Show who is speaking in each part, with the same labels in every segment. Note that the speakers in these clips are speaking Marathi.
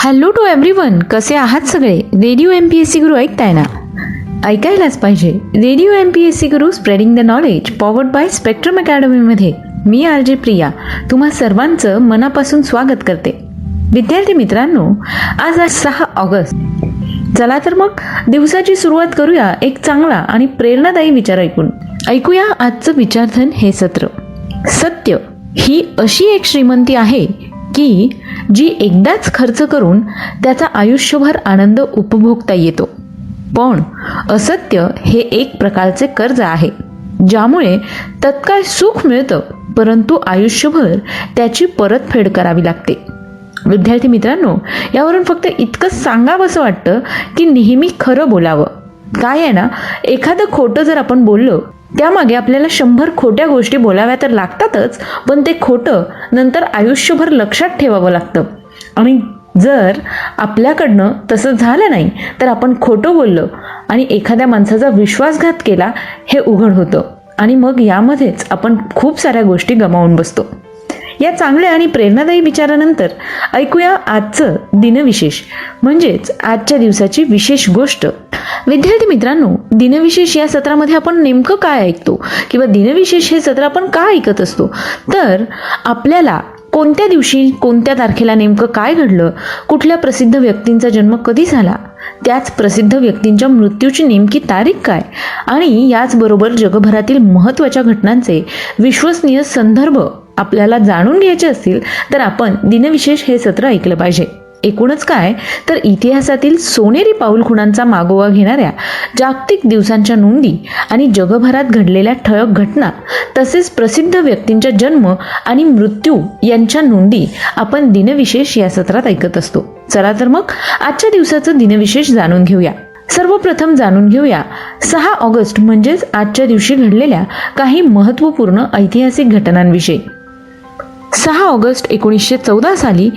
Speaker 1: हॅलो टू एव्हरीवन कसे आहात सगळे? Radio M P S C Guru ऐकताय ना? ऐकायलाच पाहिजे. Radio M P S C Guru spreading the knowledge powered by Spectrum अकॅडमीमध्ये मी आर जे प्रिया. तुम्हा सर्वांचं मनापासून स्वागत करते. विद्यार्थी मित्रांनो आज आज सहा ऑगस्ट. चला तर मग दिवसाची सुरुवात करूया एक चांगला आणि प्रेरणादायी विचार ऐकून. ऐकूया आजचं विचारधन हे सत्र. सत्य ही अशी एक श्रीमंती आहे की जी एकदाच खर्च करून त्याचा आयुष्यभर आनंद उपभोगता येतो. पण असत्य हे एक प्रकारचे कर्ज आहे ज्यामुळे तत्काळ सुख मिळतं परंतु आयुष्यभर त्याची परतफेड करावी लागते. विद्यार्थी मित्रांनो यावरून फक्त इतकं सांगावंसं वाटतं की नेहमी खरं बोलावं. काय आहे ना एखादं खोटं जर आपण बोललो त्यामागे आपल्याला शंभर खोट्या गोष्टी बोलाव्या तर लागतातच पण ते खोटं नंतर आयुष्यभर लक्षात ठेवावं लागतं. आणि जर आपल्याकडनं तसं झालं नाही तर आपण खोटं बोललं आणि एखाद्या माणसाचा विश्वासघात केला हे उघड होतं. आणि मग यामध्येच आपण खूप साऱ्या गोष्टी गमावून बसतो. या चांगल्या आणि प्रेरणादायी विचारानंतर ऐकूया आजचं दिनविशेष म्हणजेच आजच्या दिवसाची विशेष गोष्ट. विद्यार्थी मित्रांनो दिनविशेष या सत्रामध्ये आपण नेमकं काय ऐकतो किंवा दिनविशेष हे सत्र आपण का ऐकत असतो? तर आपल्याला कोणत्या दिवशी कोणत्या तारखेला नेमकं काय घडलं? कुठल्या प्रसिद्ध व्यक्तींचा जन्म कधी झाला? त्याच प्रसिद्ध व्यक्तींच्या मृत्यूची नेमकी तारीख काय? आणि याचबरोबर जगभरातील महत्त्वाच्या घटनांचे विश्वसनीय संदर्भ आपल्याला जाणून घ्यायचे असतील तर आपण दिनविशेष हे सत्र ऐकलं पाहिजे. एकूणच काय? तर इतिहासातील सोनेरी पाऊल खुणांचा मागोवा घेणाऱ्या जागतिक दिवसांच्या नोंदी आणि जगभरात घडलेल्या ठळक घटना तसेच प्रसिद्ध व्यक्तींच्या जन्म आणि मृत्यू यांच्या नोंदी आपण दिनविशेष या सत्रात ऐकत असतो. चला तर मग आजच्या दिवसाचं दिनविशेष जाणून घेऊया. सर्वप्रथम जाणून घेऊया सहा ऑगस्ट म्हणजेच आजच्या दिवशी घडलेल्या काही महत्त्वपूर्ण ऐतिहासिक घटनांविषयी. सहा ऑगस्ट एकोणीसशे चौदा साली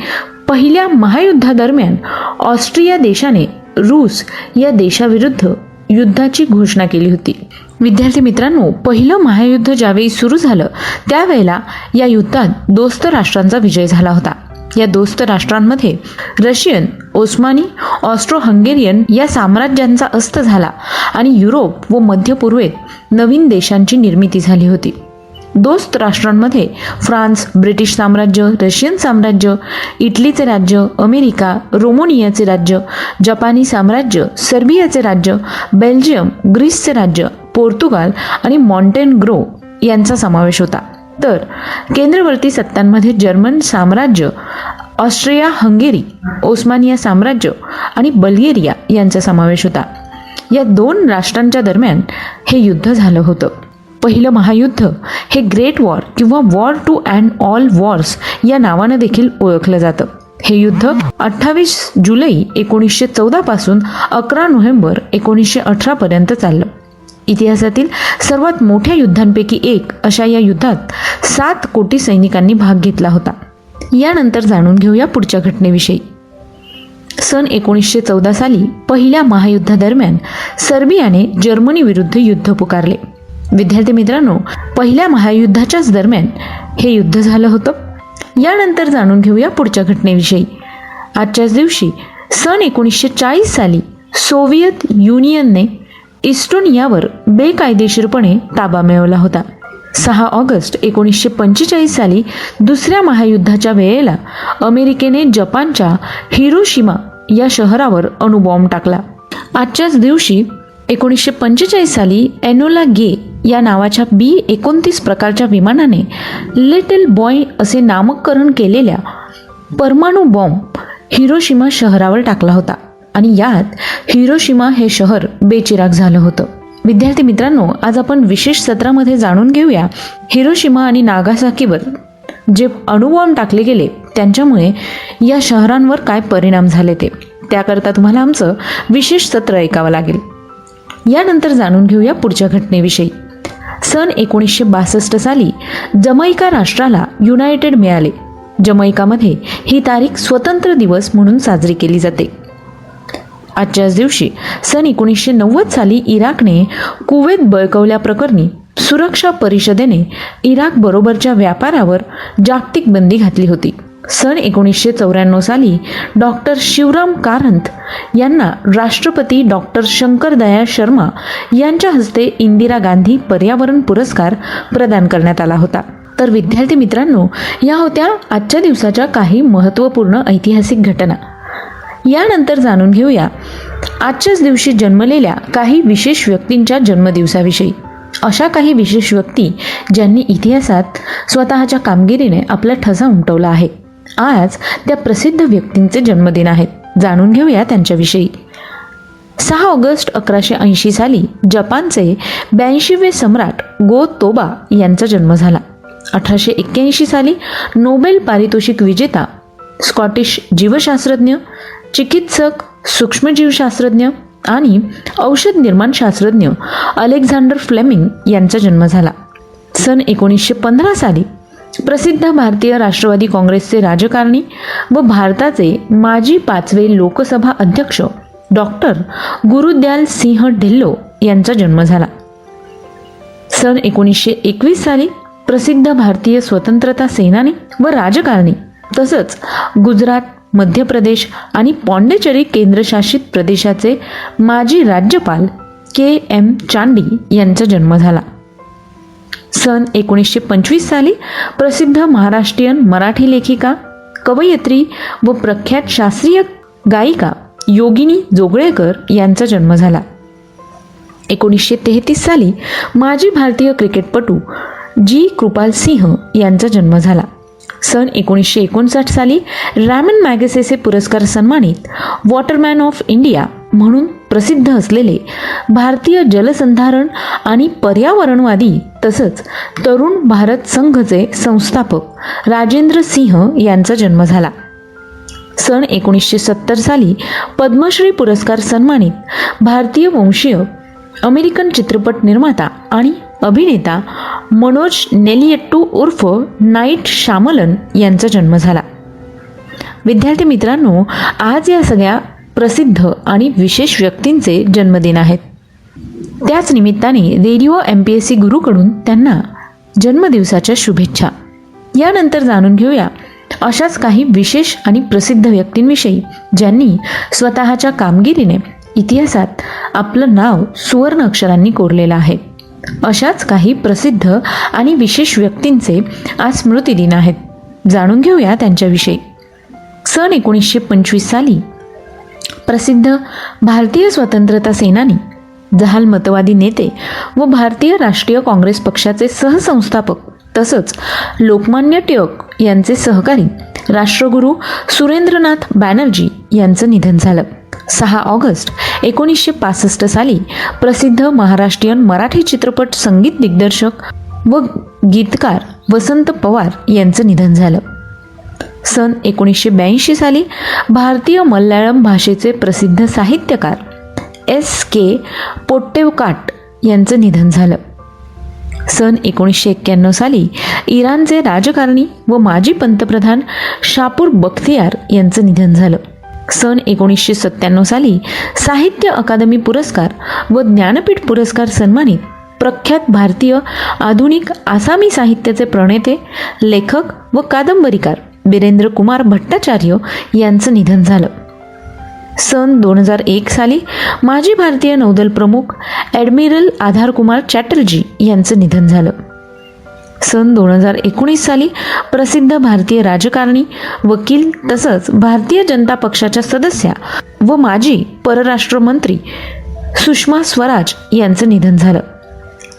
Speaker 1: पहिल्या महायुद्धादरम्यान ऑस्ट्रिया देशाने रूस या देशाविरुद्ध युद्धाची घोषणा केली होती. विद्यार्थी मित्रांनो पहिलं महायुद्ध ज्यावेळी सुरू झालं त्यावेळेला या युद्धात दोस्त राष्ट्रांचा विजय झाला होता. या दोस्त राष्ट्रांमध्ये रशियन ओस्मानी ऑस्ट्रो हंगेरियन या साम्राज्यांचा अस्त झाला आणि युरोप व मध्य पूर्वेत नवीन देशांची निर्मिती झाली होती. दोस्त राष्ट्रांमध्ये फ्रान्स ब्रिटिश साम्राज्य रशियन साम्राज्य इटलीचे राज्य अमेरिका रोमोनियाचे राज्य जपानी साम्राज्य सर्बियाचे राज्य बेल्जियम ग्रीसचे राज्य पोर्तुगाल आणि मॉन्टेनग्रो यांचा समावेश होता. तर केंद्रवर्ती सत्तांमध्ये जर्मन साम्राज्य ऑस्ट्रिया हंगेरी ओस्मानिया साम्राज्य आणि बल्गेरिया यांचा समावेश होता. या दोन राष्ट्रांच्या दरम्यान हे युद्ध झालं होतं. पहिलं महायुद्ध. हे ग्रेट वॉर किंवा war to end all wars या नावानं देखील ओळखलं जातं. हे युद्ध अठ्ठावीस जुलै एकोणीसशे चौदापासून अकरा नोव्हेंबर एकोणीसशे अठरापर्यंत चाललं. इतिहासातील सर्वात मोठ्या युद्धांपैकी एक अशा या युद्धात सात कोटी सैनिकांनी भाग घेतला होता. यानंतर जाणून घेऊया पुढच्या घटनेविषयी. सन एकोणीसशे चौदा साली पहिल्या महायुद्धादरम्यान सर्बियाने जर्मनीविरुद्ध युद्ध पुकारले. विद्यार्थी मित्रांनो पहिल्या महायुद्धाच्याच दरम्यान हे युद्ध झालं होतं. यानंतर जाणून घेऊया पुढच्या घटनेविषयी. आजच्याच दिवशी सन एकोणीसशे चाळीस साली सोव्हिएत युनियनने इस्टोनियावर बेकायदेशीरपणे ताबा मिळवला होता. सहा ऑगस्ट एकोणीसशे पंचेचाळीस साली दुसऱ्या महायुद्धाच्या वेळेला अमेरिकेने जपानच्या हिरोशिमा या शहरावर अणुबॉम्ब टाकला. आजच्याच दिवशी एकोणीसशे पंचेचाळीस साली एनोला गे या नावाच्या बी एकोणतीस प्रकारच्या विमानाने लिटल बॉय असे नामकरण केलेल्या परमाणू बॉम्ब हिरोशिमा शहरावर टाकला होता आणि यात हिरोशिमा हे शहर बेचिराग झालं होतं. विद्यार्थी मित्रांनो आज आपण विशेष सत्रामध्ये जाणून घेऊया हिरोशिमा आणि नागासाकीवर जे अणुबॉम्ब टाकले गेले त्यांच्यामुळे या शहरांवर काय परिणाम झाले ते. त्याकरता तुम्हाला आमचं विशेष सत्र ऐकावं लागेल. यानंतर जाणून घेऊया पुढच्या घटनेविषयी. सन एकोणीसशे बासष्ट साली जमैका राष्ट्राला युनायटेड मिळाले. जमैकामध्ये ही तारीख स्वतंत्र दिवस म्हणून साजरी केली जाते. आजच्याच दिवशी सन एकोणीसशे नव्वद साली इराकने कुवेत बळकवल्याप्रकरणी सुरक्षा परिषदेने इराकबरोबरच्या व्यापारावर जागतिक बंदी घातली होती. सन एकोणीसशे चौऱ्याण्णव साली डॉक्टर शिवराम कारंत यांना राष्ट्रपती डॉक्टर शंकर दया शर्मा यांच्या हस्ते इंदिरा गांधी पर्यावरण पुरस्कार प्रदान करण्यात आला होता. तर विद्यार्थी मित्रांनो या होत्या आजच्या दिवसाच्या काही महत्त्वपूर्ण ऐतिहासिक घटना. यानंतर जाणून घेऊया आजच्याच दिवशी जन्मलेल्या काही विशेष व्यक्तींच्या जन्मदिवसाविषयी. अशा काही विशेष व्यक्ती ज्यांनी इतिहासात स्वतःच्या कामगिरीने आपला ठसा उमटवला आहे. आज त्या प्रसिद्ध व्यक्तींचे जन्मदिन आहेत जाणून घेऊया त्यांच्याविषयी. सहा ऑगस्ट अकराशे ऐंशी साली जपानचे ब्याऐंशीवे सम्राट गो तोबा यांचा जन्म झाला. अठराशे एक्क्याऐंशी साली नोबेल पारितोषिक विजेता स्कॉटिश जीवशास्त्रज्ञ चिकित्सक सूक्ष्मजीवशास्त्रज्ञ आणि औषध निर्माण शास्त्रज्ञ अलेक्झांडर फ्लेमिंग यांचा जन्म झाला. सन एकोणीसशे पंधरा साली प्रसिद्ध भारतीय राष्ट्रवादी काँग्रेसचे राजकारणी व भारताचे माजी पाचवे लोकसभा अध्यक्ष डॉक्टर गुरुद्याल सिंह ढिल्लो यांचा जन्म झाला. सन एकोणीसशे एकवीस साली प्रसिद्ध भारतीय स्वतंत्रता सेनानी व राजकारणी तसंच गुजरात मध्य प्रदेश आणि पॉंडेचेरी केंद्रशासित प्रदेशाचे माजी राज्यपाल के एम चांडी यांचा जन्म झाला. सन एकोणीसशे पंचवीस साली प्रसिद्ध महाराष्ट्रीयन मराठी लेखिका कवयित्री व प्रख्यात शास्त्रीय गायिका योगिनी जोगळेकर यांचा जन्म झाला. एकोणीसशे तेहतीस साली माजी भारतीय क्रिकेटपटू जी कृपाल सिंह यांचा जन्म झाला. सन एकोणीसशे एकोणसाठ साली रॅमन मॅगसेसे पुरस्कार सन्मानित वॉटरमॅन ऑफ इंडिया म्हणून प्रसिद्ध असलेले भारतीय जलसंधारण आणि पर्यावरणवादी तसंच तरुण भारत संघचे संस्थापक राजेंद्र सिंह यांचा जन्म झाला. सन एकोणीसशे सत्तर साली पद्मश्री पुरस्कार सन्मानित भारतीय वंशीय अमेरिकन चित्रपट निर्माता आणि अभिनेता मनोज नेलियट्टू उर्फ नाईट श्यामलन यांचा जन्म झाला. विद्यार्थी मित्रांनो आज या सगळ्या प्रसिद्ध आणि विशेष व्यक्तींचे जन्मदिन आहेत. त्याच निमित्ताने radio M P S C गुरूकडून त्यांना जन्मदिवसाच्या शुभेच्छा. यानंतर जाणून घेऊया अशाच काही विशेष आणि प्रसिद्ध व्यक्तींविषयी ज्यांनी स्वतःच्या कामगिरीने इतिहासात आपलं नाव सुवर्ण अक्षरांनी कोरलेलं आहे. अशाच काही प्रसिद्ध आणि विशेष व्यक्तींचे आज स्मृतिदिन आहेत. जाणून घेऊया त्यांच्याविषयी. सन एकोणीसशे पंचवीस साली प्रसिद्ध भारतीय स्वतंत्रता सेनानी जहाल मतवादी नेते व भारतीय राष्ट्रीय काँग्रेस पक्षाचे सहसंस्थापक तसंच लोकमान्य टिळक यांचे सहकारी राष्ट्रगुरू सुरेंद्रनाथ बॅनर्जी यांचं निधन झालं. सहा ऑगस्ट एकोणीसशे पासष्ट साली प्रसिद्ध महाराष्ट्रीयन मराठी चित्रपट संगीत दिग्दर्शक व गीतकार वसंत पवार यांचं निधन झालं. सन एकोणीसशे ब्याऐंशी साली भारतीय मल्याळम भाषेचे प्रसिद्ध साहित्यकार एस के पोट्टेवकाट यांचं निधन झालं. सन एकोणीसशे एक्क्याण्णव साली इराणचे राजकारणी व माजी पंतप्रधान शापूर बख्तियार यांचं निधन झालं. सन एकोणीसशे सत्त्याण्णव साली साहित्य अकादमी पुरस्कार व ज्ञानपीठ पुरस्कार सन्मानित प्रख्यात भारतीय आधुनिक आसामी साहित्याचे प्रणेते लेखक व कादंबरीकार बिरेंद्र कुमार भट्टाचार्य यांचं निधन झालं. सन दोन हजार एक साली माजी भारतीय नौदल प्रमुख ॲडमिरल आधारकुमार चॅटर्जी यांचं निधन झालं. सन दोन हजार एकोणीस साली प्रसिद्ध भारतीय राजकारणी वकील तसंच भारतीय जनता पक्षाच्या सदस्या व माजी परराष्ट्र मंत्री सुषमा स्वराज यांचं निधन झालं.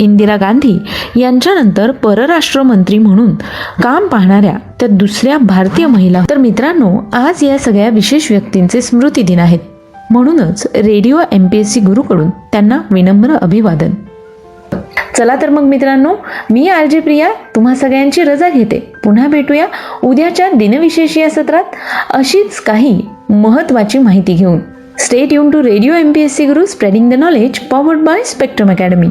Speaker 1: इंदिरा गांधी यांच्यानंतर परराष्ट्र मंत्री म्हणून काम पाहणाऱ्या त्या दुसऱ्या भारतीय महिला. तर मित्रांनो आज या सगळ्या विशेष व्यक्तींचे स्मृती दिन आहेत. म्हणूनच radio M P S C गुरुकडून त्यांना विनम्र अभिवादन. चला तर मग मित्रांनो मी आर जे प्रिया तुम्हा सगळ्यांची रजा घेते. पुन्हा भेटूया उद्याच्या दिनविशेष या सत्रात अशीच काही महत्त्वाची माहिती घेऊन. State युन to radio M P S C Guru spreading the knowledge powered by Spectrum Academy